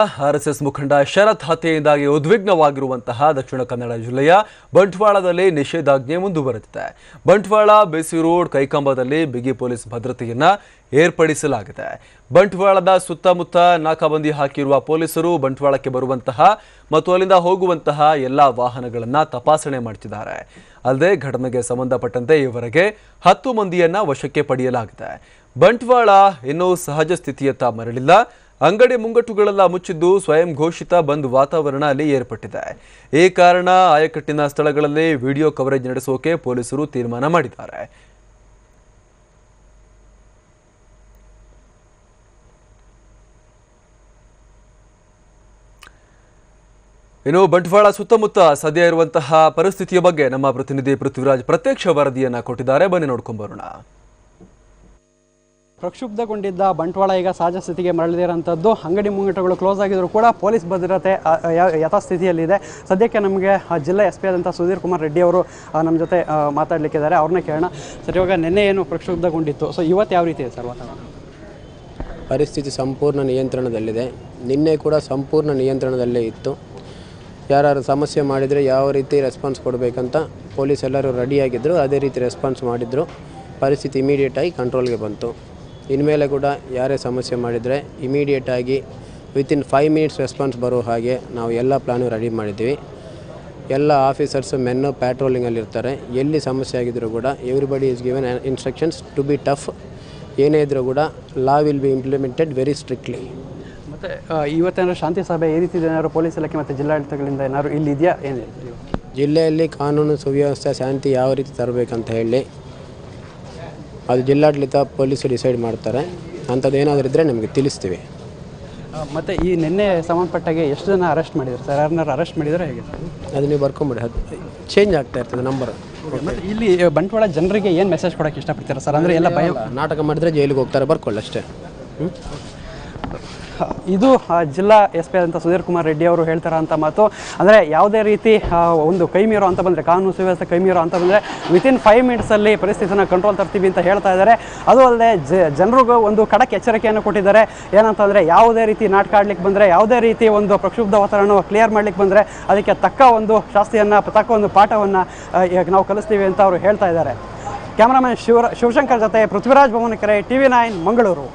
RSS ಮುಖಂಡ ಶರತ್ ಹತ್ಯೆಯಿಂದಾಗಿ ಉದ್ವಿಗ್ನವಾಗಿರುವಂತಹ ದಕ್ಷಿಣ ಕನ್ನಡ ಜಿಲ್ಲೆಯ ಬಂಟ್ವಾಳದಲ್ಲಿ ನಿಷೇಧಾಜ್ಞೆ ಮುಂದುವರೆದಿದೆ. ಬಂಟ್ವಾಳ, ಬಿಸಿ ರೋಡ್, ಕೈಕಂಬದಲ್ಲಿ ಬಿಗಿ ಪೊಲೀಸ್ ಭದ್ರತೆಯನ್ನ ಏರ್ಪಡಿಸಲಾಗಿದೆ. ಬಂಟ್ವಾಳದ ಸುತ್ತಮುತ್ತ ನಾಕಾಬಂದಿ ಹಾಕಿರುವ ಪೊಲೀಸರು ಬಂಟ್ವಾಳಕ್ಕೆ ಬರುವಂತಹ ಮತ್ತು ಅಲ್ಲಿಂದ ಹೋಗುವಂತಹ ಎಲ್ಲಾ ವಾಹನಗಳನ್ನ ತಪಾಸಣೆ ಮಾಡ್ತಿದ್ದಾರೆ. ಅಲ್ಲದೆ ಘಟನೆಗೆ ಸಂಬಂಧಪಟ್ಟಂತೆ ಈವರೆಗೆ ಹತ್ತು ಮಂದಿಯನ್ನ ವಶಕ್ಕೆ ಪಡೆಯಲಾಗಿದೆ. ಬಂಟ್ವಾಳ ಇನ್ನೂ ಸಹಜ ಸ್ಥಿತಿಯತ್ತ ಮರಳಿಲ್ಲ. ಅಂಗಡಿ ಮುಂಗಟ್ಟುಗಳೆಲ್ಲ ಮುಚ್ಚಿದ್ದು ಸ್ವಯಂ ಘೋಷಿತ ಬಂದ್ ವಾತಾವರಣ ಅಲ್ಲಿ ಏರ್ಪಟ್ಟಿದೆ. ಈ ಕಾರಣ ಆಯಕಟ್ಟಿನ ಸ್ಥಳಗಳಲ್ಲಿ ವಿಡಿಯೋ ಕವರೇಜ್ ನಡೆಸೋಕೆ ಪೊಲೀಸರು ತೀರ್ಮಾನ ಮಾಡಿದ್ದಾರೆ. ಇನ್ನು ಬಂಟ್ವಾಳ ಸುತ್ತಮುತ್ತ ಸದ್ಯ ಇರುವಂತಹ ಪರಿಸ್ಥಿತಿಯ ಬಗ್ಗೆ ನಮ್ಮ ಪ್ರತಿನಿಧಿ ಪೃಥ್ವಿರಾಜ್ ಪ್ರತ್ಯಕ್ಷ ವರದಿಯನ್ನ ಕೊಟ್ಟಿದ್ದಾರೆ. ಬನ್ನಿ ನೋಡ್ಕೊಂಡ್ ಬರೋಣ. ಪ್ರಕ್ಷುಬ್ಧಗೊಂಡಿದ್ದ ಬಂಟ್ವಾಳ ಈಗ ಸಹಜ ಸ್ಥಿತಿಗೆ ಮರಳಿದಿರೋಂಥದ್ದು ಅಂಗಡಿ ಮುಂಗಟ್ಟುಗಳು ಕ್ಲೋಸ್ ಆಗಿದ್ರು ಕೂಡ ಪೊಲೀಸ್ ಭದ್ರತೆ ಯಥಾಸ್ಥಿತಿಯಲ್ಲಿದೆ. ಸದ್ಯಕ್ಕೆ ನಮಗೆ ಜಿಲ್ಲಾ ಎಸ್ ಪಿ ಆದಂಥ ಸುಧೀರ್ ಕುಮಾರ್ ರೆಡ್ಡಿ ಅವರು ನಮ್ಮ ಜೊತೆ ಮಾತಾಡಲಿಕ್ಕಿದ್ದಾರೆ ಮಾತಾಡ್ಲಿಕ್ಕಿದ್ದಾರೆ. ಅವ್ರನ್ನ ಕೇಳೋಣ. ಸರ್, ಇವಾಗ ನಿನ್ನೆ ಏನು ಪ್ರಕ್ಷುಬ್ಧಗೊಂಡಿತ್ತು? ಸೊ ಇವತ್ತು ಯಾವ ರೀತಿ ಇದೆ ಸರ್ ವಾತಾವರಣ? ಪರಿಸ್ಥಿತಿ ಸಂಪೂರ್ಣ ನಿಯಂತ್ರಣದಲ್ಲಿದೆ. ನಿನ್ನೆ ಕೂಡ ಸಂಪೂರ್ಣ ನಿಯಂತ್ರಣದಲ್ಲೇ ಇತ್ತು. ಯಾರು ಸಮಸ್ಯೆ ಮಾಡಿದರೆ ಯಾವ ರೀತಿ ರೆಸ್ಪಾನ್ಸ್ ಕೊಡಬೇಕಂತ ಪೊಲೀಸ್ ಎಲ್ಲರೂ ರೆಡಿಯಾಗಿದ್ದರು ಅದೇ ರೀತಿ ರೆಸ್ಪಾನ್ಸ್ ಮಾಡಿದರು. ಪರಿಸ್ಥಿತಿ ಇಮಿಡಿಯೇಟಾಗಿ ಕಂಟ್ರೋಲ್ಗೆ ಬಂತು. ಇನ್ಮೇಲೆ ಕೂಡ ಯಾರೇ ಸಮಸ್ಯೆ ಮಾಡಿದರೆ ಇಮಿಡಿಯೇಟಾಗಿ ವಿತಿನ್ ಫೈವ್ ಮಿನಿಟ್ಸ್ ರೆಸ್ಪಾನ್ಸ್ ಬರೋ ಹಾಗೆ ನಾವು ಎಲ್ಲ ಪ್ಲಾನು ರೆಡಿ ಮಾಡಿದ್ದೀವಿ. ಎಲ್ಲ ಆಫೀಸರ್ಸು ಮೆನ್ನು ಪ್ಯಾಟ್ರೋಲಿಂಗಲ್ಲಿರ್ತಾರೆ ಎಲ್ಲಿ ಸಮಸ್ಯೆ ಆಗಿದ್ದರೂ ಕೂಡ everybody is given instructions to be tough ಏನೇ ಇದ್ದರೂ ಕೂಡ law will be implemented very strictly ಮತ್ತು ಇವತ್ತೇನಾದ್ರು ಶಾಂತಿ ಸಭೆ ಈ ರೀತಿ ಏನಾದರೂ ಪೊಲೀಸ್ ಇಲಾಖೆ ಮತ್ತು ಜಿಲ್ಲಾಡಳಿತಗಳಿಂದ ಏನಾದರೂ ಇಲ್ಲಿ ಇದೆಯಾ? ಏನಿದೆ ಜಿಲ್ಲೆಯಲ್ಲಿ ಕಾನೂನು ಸುವ್ಯವಸ್ಥೆ ಶಾಂತಿ ಯಾವ ರೀತಿ ತರಬೇಕಂತ ಹೇಳಿ ಅದು ಜಿಲ್ಲಾಡಳಿತ ಪೊಲೀಸರು ಡಿಸೈಡ್ ಮಾಡ್ತಾರೆ. ಅಂಥದ್ದು ಏನಾದರೂ ಇದ್ದರೆ ನಮಗೆ ತಿಳಿಸ್ತೀವಿ. ಮತ್ತು ಈ ನಿನ್ನೆ ಸಂಬಂಧಪಟ್ಟಾಗೆ ಎಷ್ಟು ಜನ ಅರೆಸ್ಟ್ ಮಾಡಿದ್ರು? ಸರ್ ಯಾರನ್ನಾರು ಅರೆಸ್ಟ್ ಮಾಡಿದ್ರೆ ಹೇಗೆ? ಅದು ನೀವು ಬರ್ಕೊಂಬಿಡಿ. ಅದು ಚೇಂಜ್ ಆಗ್ತಾ ಇರ್ತದೆ ನಂಬರ್ ಮತ್ತು ಇಲ್ಲಿ ಬಂಟ್ವಾಳ ಜನರಿಗೆ ಏನು ಮೆಸೇಜ್ ಕೊಡೋಕ್ಕೆ ಇಷ್ಟಪಡ್ತೀರಾ ಸರ್? ಅಂದರೆ ಎಲ್ಲ ಭಯ ನಾಟಕ ಮಾಡಿದ್ರೆ ಜೈಲಿಗೆ ಹೋಗ್ತಾರೆ ಬರ್ಕೊಳ್ಳಿ ಅಷ್ಟೇ. ಹ್ಞೂ ಇದು ಆ, ಜಿಲ್ಲಾ ಎಸ್ ಪಿ ಆದಂಥ ಸುಧೀರ್ ಕುಮಾರ್ ರೆಡ್ಡಿ ಅವರು ಹೇಳ್ತಾರ ಅಂತ ಮಾತು. ಅಂದರೆ ಯಾವುದೇ ರೀತಿ ಒಂದು ಕೈ ಮೀರೋ ಅಂತ ಬಂದರೆ ಕಾನೂನು ಸುವ್ಯವಸ್ಥೆ ಕೈ ಮೀರೋ ಅಂತ ಬಂದರೆ ವಿತಿನ್ ಫೈವ್ ಮಿನಿಟ್ಸಲ್ಲಿ ಪರಿಸ್ಥಿತಿನ ಕಂಟ್ರೋಲ್ ತರ್ತೀವಿ ಅಂತ ಹೇಳ್ತಾ ಇದ್ದಾರೆ ಅದು ಅಲ್ಲದೆ ಜನರಿಗೂ ಒಂದು ಖಡಕ್ ಎಚ್ಚರಿಕೆಯನ್ನು ಕೊಟ್ಟಿದ್ದಾರೆ. ಏನಂತಂದರೆ ಯಾವುದೇ ರೀತಿ ನಾಟಕ ಆಡ್ಲಿಕ್ಕೆ ಬಂದರೆ ಯಾವುದೇ ರೀತಿ ಒಂದು ಪ್ರಕ್ಷುಬ್ಧ ವಾತಾವರಣ ಕ್ಲಿಯರ್ ಮಾಡ್ಲಿಕ್ಕೆ ಬಂದರೆ ಅದಕ್ಕೆ ತಕ್ಕ ಒಂದು ಶಾಸ್ತಿಯನ್ನು ತಕ್ಕ ಒಂದು ಪಾಠವನ್ನು ನಾವು ಕಲಿಸ್ತೀವಿ ಅಂತ ಅವರು ಹೇಳ್ತಾ ಇದ್ದಾರೆ ಕ್ಯಾಮ್ರಾಮನ್ ಶಿವ ಶಿವಶಂಕರ್ ಜೊತೆ Prithviraj Bhavanakere T V nine Mangaluru.